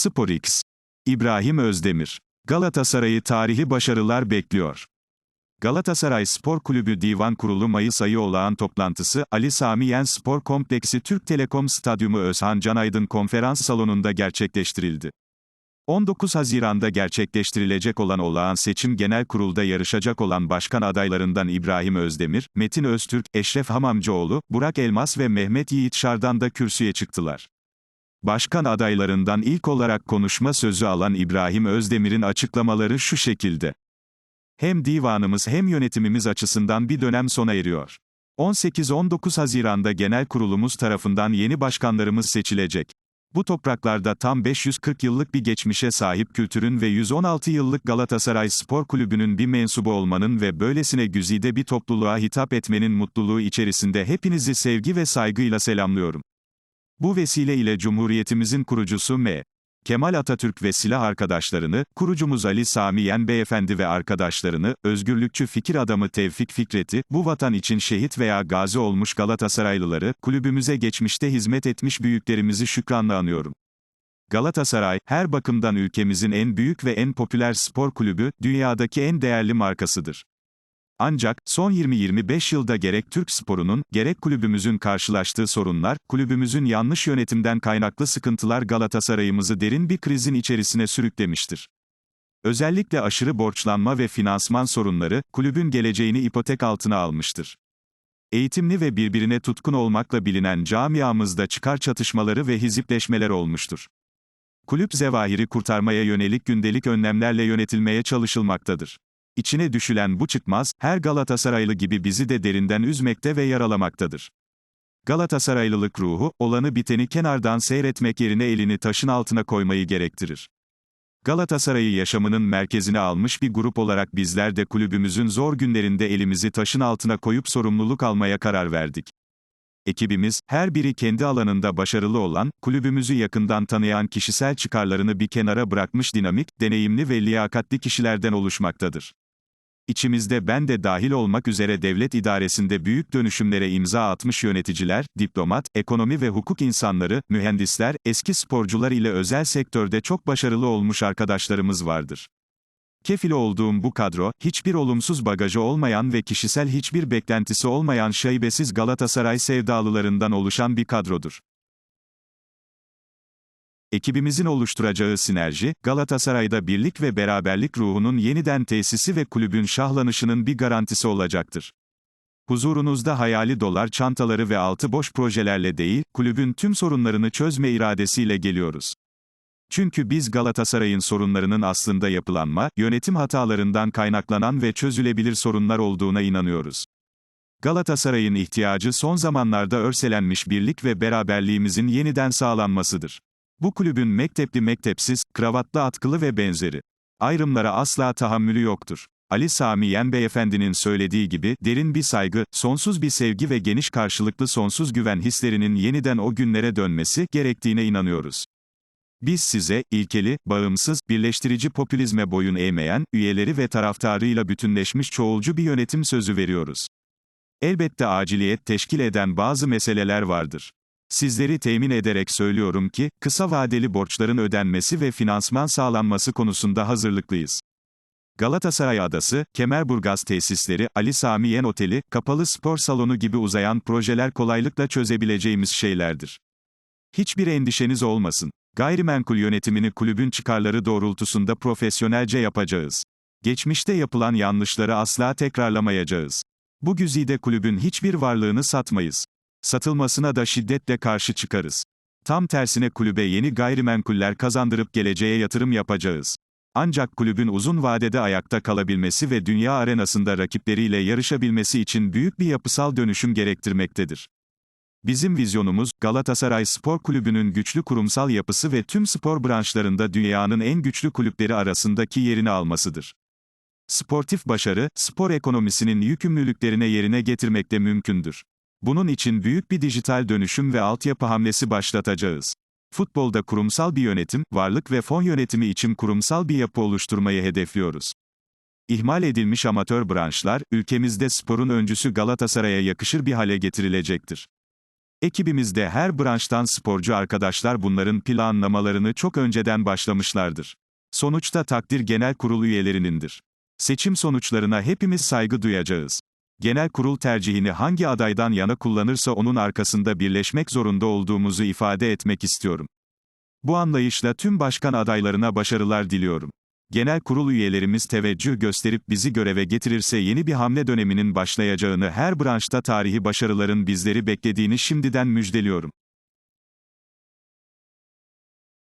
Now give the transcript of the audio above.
SporX. İbrahim Özdemir. Galatasaray'ı tarihi başarılar bekliyor. Galatasaray Spor Kulübü Divan Kurulu Mayıs ayı olağan toplantısı, Ali Sami Yen Spor Kompleksi Türk Telekom Stadyumu Özhan Canaydın Konferans Salonu'nda gerçekleştirildi. 19 Haziran'da gerçekleştirilecek olan olağan seçim genel kurulda yarışacak olan başkan adaylarından İbrahim Özdemir, Metin Öztürk, Eşref Hamamcıoğlu, Burak Elmas ve Mehmet Yiğit Şardan da kürsüye çıktılar. Başkan adaylarından ilk olarak konuşma sözü alan İbrahim Özdemir'in açıklamaları şu şekilde. Hem divanımız hem yönetimimiz açısından bir dönem sona eriyor. 18-19 Haziran'da genel kurulumuz tarafından yeni başkanlarımız seçilecek. Bu topraklarda tam 540 yıllık bir geçmişe sahip kültürün ve 116 yıllık Galatasaray Spor Kulübü'nün bir mensubu olmanın ve böylesine güzide bir topluluğa hitap etmenin mutluluğu içerisinde hepinizi sevgi ve saygıyla selamlıyorum. Bu vesile ile Cumhuriyetimizin kurucusu M. Kemal Atatürk ve silah arkadaşlarını, kurucumuz Ali Sami Yen Beyefendi ve arkadaşlarını, özgürlükçü fikir adamı Tevfik Fikret'i, bu vatan için şehit veya gazi olmuş Galatasaraylıları, kulübümüze geçmişte hizmet etmiş büyüklerimizi şükranla anıyorum. Galatasaray, her bakımdan ülkemizin en büyük ve en popüler spor kulübü, dünyadaki en değerli markasıdır. Ancak, son 20-25 yılda gerek Türk sporunun, gerek kulübümüzün karşılaştığı sorunlar, kulübümüzün yanlış yönetimden kaynaklı sıkıntılar Galatasaray'ımızı derin bir krizin içerisine sürüklemiştir. Özellikle aşırı borçlanma ve finansman sorunları, kulübün geleceğini ipotek altına almıştır. Eğitimli ve birbirine tutkun olmakla bilinen camiamızda çıkar çatışmaları ve hizipleşmeler olmuştur. Kulüp zevahiri kurtarmaya yönelik gündelik önlemlerle yönetilmeye çalışılmaktadır. İçine düşülen bu çıkmaz, her Galatasaraylı gibi bizi de derinden üzmekte ve yaralamaktadır. Galatasaraylılık ruhu, olanı biteni kenardan seyretmek yerine elini taşın altına koymayı gerektirir. Galatasaray'ı yaşamının merkezine almış bir grup olarak bizler de kulübümüzün zor günlerinde elimizi taşın altına koyup sorumluluk almaya karar verdik. Ekibimiz, her biri kendi alanında başarılı olan, kulübümüzü yakından tanıyan kişisel çıkarlarını bir kenara bırakmış dinamik, deneyimli ve liyakatli kişilerden oluşmaktadır. İçimizde ben de dahil olmak üzere devlet idaresinde büyük dönüşümlere imza atmış yöneticiler, diplomat, ekonomi ve hukuk insanları, mühendisler, eski sporcular ile özel sektörde çok başarılı olmuş arkadaşlarımız vardır. Kefil olduğum bu kadro, hiçbir olumsuz bagajı olmayan ve kişisel hiçbir beklentisi olmayan şaibesiz Galatasaray sevdalılarından oluşan bir kadrodur. Ekibimizin oluşturacağı sinerji, Galatasaray'da birlik ve beraberlik ruhunun yeniden tesisi ve kulübün şahlanışının bir garantisi olacaktır. Huzurunuzda hayali dolar çantaları ve altı boş projelerle değil, kulübün tüm sorunlarını çözme iradesiyle geliyoruz. Çünkü biz Galatasaray'ın sorunlarının aslında yapılanma, yönetim hatalarından kaynaklanan ve çözülebilir sorunlar olduğuna inanıyoruz. Galatasaray'ın ihtiyacı son zamanlarda örselenmiş birlik ve beraberliğimizin yeniden sağlanmasıdır. Bu kulübün mektepli mektepsiz, kravatlı atkılı ve benzeri. Ayrımlara asla tahammülü yoktur. Ali Sami Yen Beyefendinin söylediği gibi, derin bir saygı, sonsuz bir sevgi ve geniş karşılıklı sonsuz güven hislerinin yeniden o günlere dönmesi gerektiğine inanıyoruz. Biz size, ilkeli, bağımsız, birleştirici popülizme boyun eğmeyen, üyeleri ve taraftarıyla bütünleşmiş çoğulcu bir yönetim sözü veriyoruz. Elbette aciliyet teşkil eden bazı meseleler vardır. Sizleri temin ederek söylüyorum ki, kısa vadeli borçların ödenmesi ve finansman sağlanması konusunda hazırlıklıyız. Galatasaray Adası, Kemerburgaz tesisleri, Ali Sami Yen Oteli, kapalı spor salonu gibi uzayan projeler kolaylıkla çözebileceğimiz şeylerdir. Hiçbir endişeniz olmasın. Gayrimenkul yönetimini kulübün çıkarları doğrultusunda profesyonelce yapacağız. Geçmişte yapılan yanlışları asla tekrarlamayacağız. Bu güzide kulübün hiçbir varlığını satmayız. Satılmasına da şiddetle karşı çıkarız. Tam tersine kulübe yeni gayrimenkuller kazandırıp geleceğe yatırım yapacağız. Ancak kulübün uzun vadede ayakta kalabilmesi ve dünya arenasında rakipleriyle yarışabilmesi için büyük bir yapısal dönüşüm gerektirmektedir. Bizim vizyonumuz, Galatasaray Spor Kulübü'nün güçlü kurumsal yapısı ve tüm spor branşlarında dünyanın en güçlü kulüpleri arasındaki yerini almasıdır. Sportif başarı, spor ekonomisinin yükümlülüklerine yerine getirmekte mümkündür. Bunun için büyük bir dijital dönüşüm ve altyapı hamlesi başlatacağız. Futbolda kurumsal bir yönetim, varlık ve fon yönetimi için kurumsal bir yapı oluşturmayı hedefliyoruz. İhmal edilmiş amatör branşlar, ülkemizde sporun öncüsü Galatasaray'a yakışır bir hale getirilecektir. Ekibimizde her branştan sporcu arkadaşlar bunların planlamalarını çok önceden başlamışlardır. Sonuçta takdir genel kurul üyelerinindir. Seçim sonuçlarına hepimiz saygı duyacağız. Genel kurul tercihini hangi adaydan yana kullanırsa onun arkasında birleşmek zorunda olduğumuzu ifade etmek istiyorum. Bu anlayışla tüm başkan adaylarına başarılar diliyorum. Genel kurul üyelerimiz teveccüh gösterip bizi göreve getirirse yeni bir hamle döneminin başlayacağını her branşta tarihi başarıların bizleri beklediğini şimdiden müjdeliyorum.